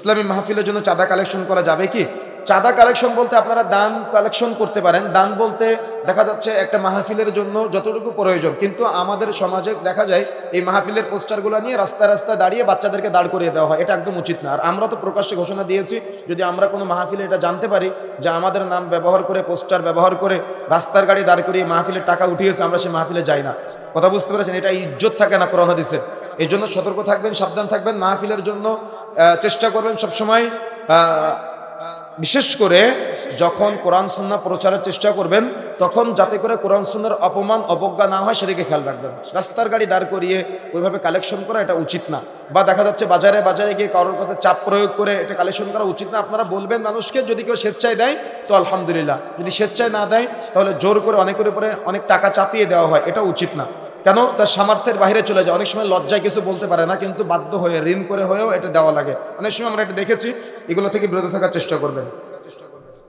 ইসলামী মাহফিলের জন্য চাঁদা কালেকশন করা যাবে কি? চাঁদা কালেকশন বলতে আপনারা দান কালেকশন করতে পারেন। দান বলতে দেখা যাচ্ছে একটা মাহফিলের জন্য যতটুকু প্রয়োজন। কিন্তু আমাদের সমাজে দেখা যায়, এই মাহফিলের পোস্টারগুলো নিয়ে রাস্তায় রাস্তায় দাঁড়িয়ে বাচ্চাদেরকে দাঁড় করিয়ে দেওয়া হয়। এটা একদম উচিত না। আর আমরা তো প্রকাশ্যে ঘোষণা দিয়েছি, যদি আমরা কোনো মাহফিলে এটা জানতে পারি যে আমাদের নাম ব্যবহার করে, পোস্টার ব্যবহার করে রাস্তার গাড়ি দাঁড় করিয়ে মাহফিলের টাকা উঠিয়েছে, আমরা সেই মাহফিলে যাই না। কথা বুঝতে পেরেছেন? এটা ইজ্জত থাকে না করোনা হাদিসের এই জন্য সতর্ক থাকবেন, সাবধান থাকবেন। মাহফিলের জন্য চেষ্টা করবেন সবসময় বিশেষ করে যখন কোরআন সুন্না প্রচারের চেষ্টা করবেন, তখন যাতে করে কোরআন সুন্নার অপমান, অবজ্ঞা না হয় সেদিকে খেয়াল রাখবেন। রাস্তার গাড়ি দাঁড় করিয়ে ওইভাবে কালেকশন করা এটা উচিত না। বা দেখা যাচ্ছে বাজারে বাজারে গিয়ে কারোর কাছে চাপ প্রয়োগ করে এটা কালেকশন করা উচিত না। আপনারা বলবেন মানুষকে, যদি কেউ স্বেচ্ছায় দেয়, তো আলহামদুলিল্লাহ। যদি স্বেচ্ছায় না দেয়, তাহলে জোর করে অনেকের উপরে অনেক টাকা চাপিয়ে দেওয়া হয়, এটা উচিত না। কেন? তার সামর্থ্যের বাইরে চলে যায়। অনেক সময় লজ্জায় কিছু বলতে পারে না, কিন্তু বাধ্য হয়ে, ঋণ করে হয়েও এটা দেওয়া লাগে। অনেক সময় আমরা এটা দেখেছি, এগুলো থেকে বিরত থাকার চেষ্টা করবেন।